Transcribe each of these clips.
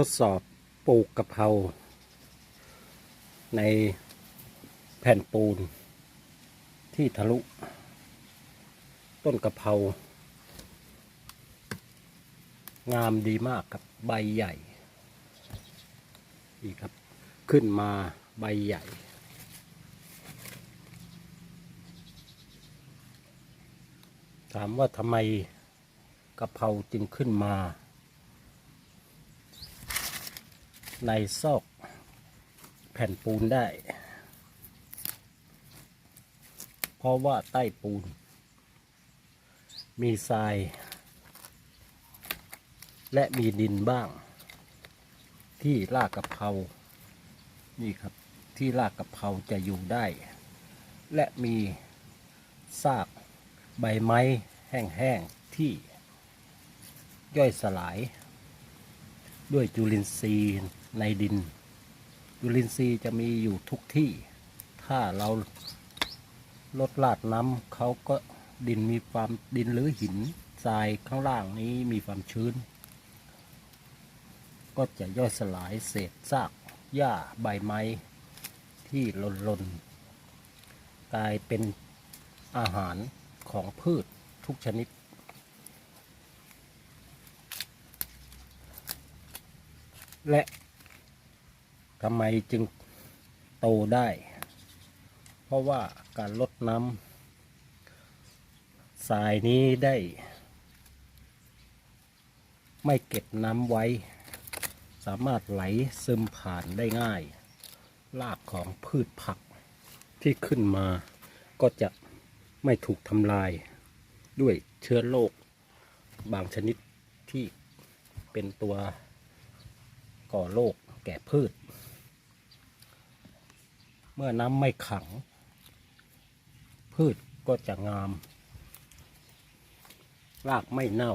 ทดสอบปลูกกะเพราในแผ่นปูน ที่ทะลุ ต้นกะเพรางามดีมากครับใบใหญ่นี่ครับ ขึ้นมาใบใหญ่ ถามว่าทำไมกะเพราจึงขึ้นมา ในซอกแผ่นปูนได้ เพราะว่าใต้ปูน มีทราย และมีดินบ้าง ที่รากกะเพรานี่ครับที่รากกะเพราจะอยู่ได้ และมีซากใบไม้แห้งๆที่ย่อยสลาย ด้วยจุลินทรีย์ ในดินจุลินทรีย์จะมีอยู่ทุกที่ ถ้าเราลดลาดน้ำเขาก็ดินมีความดินหรือหินทรายข้างล่างนี้มีความชื้น ก็จะย่อยสลายเศษซากหญ้าใบไม้ที่หล่นหล่นๆกลายเป็นอาหารของพืชทุกชนิด และ ทำไมจึงโตได้ เพราะว่าการลดน้ำทรายนี้ได้ ไม่เก็บน้ำไว้ สามารถไหลซึมผ่านได้ง่ายรากของพืชผักที่ขึ้นมาก็จะไม่ถูกทำลายด้วยเชื้อโรคบางชนิดที่เป็นตัวก่อโรคแก่พืช เมื่อน้ำไม่ขัง พืชก็จะงาม รากไม่เน่า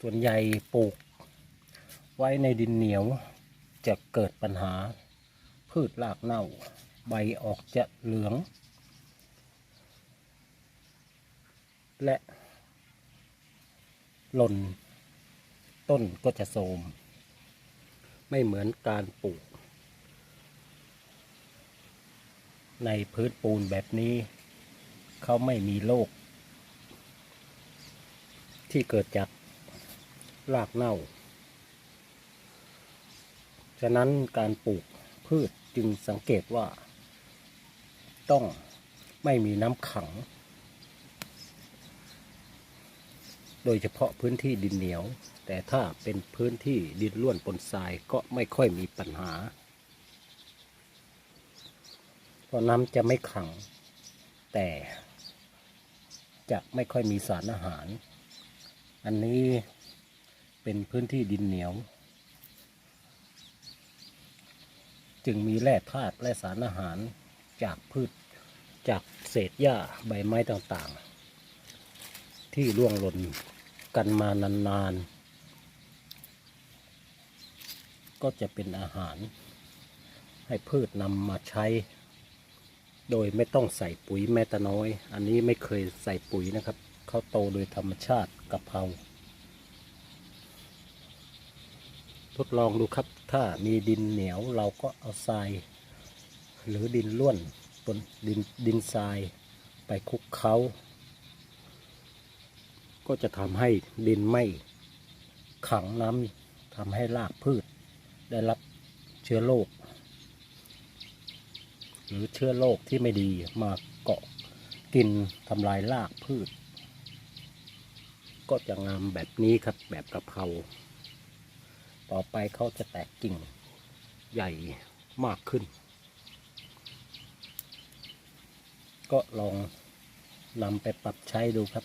ส่วนใหญ่ปลูก ไว้ในดินเหนียวจะเกิดปัญหา พืชรากเน่า ใบออกจะเหลือง และหล่น ต้นก็จะโทรมไม่เหมือนการปลูก ในพื้นปูนแบบนี้ เขาไม่มีโรคที่เกิดจากรากเน่า ฉะนั้นการปลูกพืชจึงสังเกตว่า ต้องไม่มีน้ำขัง โดยเฉพาะพื้นที่ดินเหนียว แต่ถ้าเป็นพื้นที่ดินล้วนปนทรายก็ไม่ค่อยมีปัญหา ราะน้ำจะไม่ขัง แต่จะไม่ค่อยมีสารอาหาร อันนี้เป็นพื้นที่ดินเหนียว จึงมีแร่ธาตุและสารอาหารจากพืชจากเศษหญ้าใบไม้ต่างๆ ที่ร่วงหล่นกันมานานๆ ก็จะเป็นอาหารให้พืชนำมาใช้ โดยไม่ต้องใส่ปุ๋ยแม้แต่น้อย อันนี้ไม่เคยใส่ปุ๋ยนะครับ เขาโตโดยธรรมชาติกะเพราทดลองดูครับ ถ้ามีดินเหนียวเราก็เอาทราย หรือดินล้วนบนดินดินทรายไปคลุกเคล้าก็จะทำให้ดินไม่ขังน้ำทำให้รากพืช ได้รับเชื้อโรค หรือเชื้อโรคที่ไม่ดีมาเกาะกินทำลายรากพืช ก็จะงามแบบนี้ครับแบบกะเพราต่อไปเขาจะแตกกิ่งใหญ่มากขึ้น ก็ลองนำไปปรับใช้ดูครับ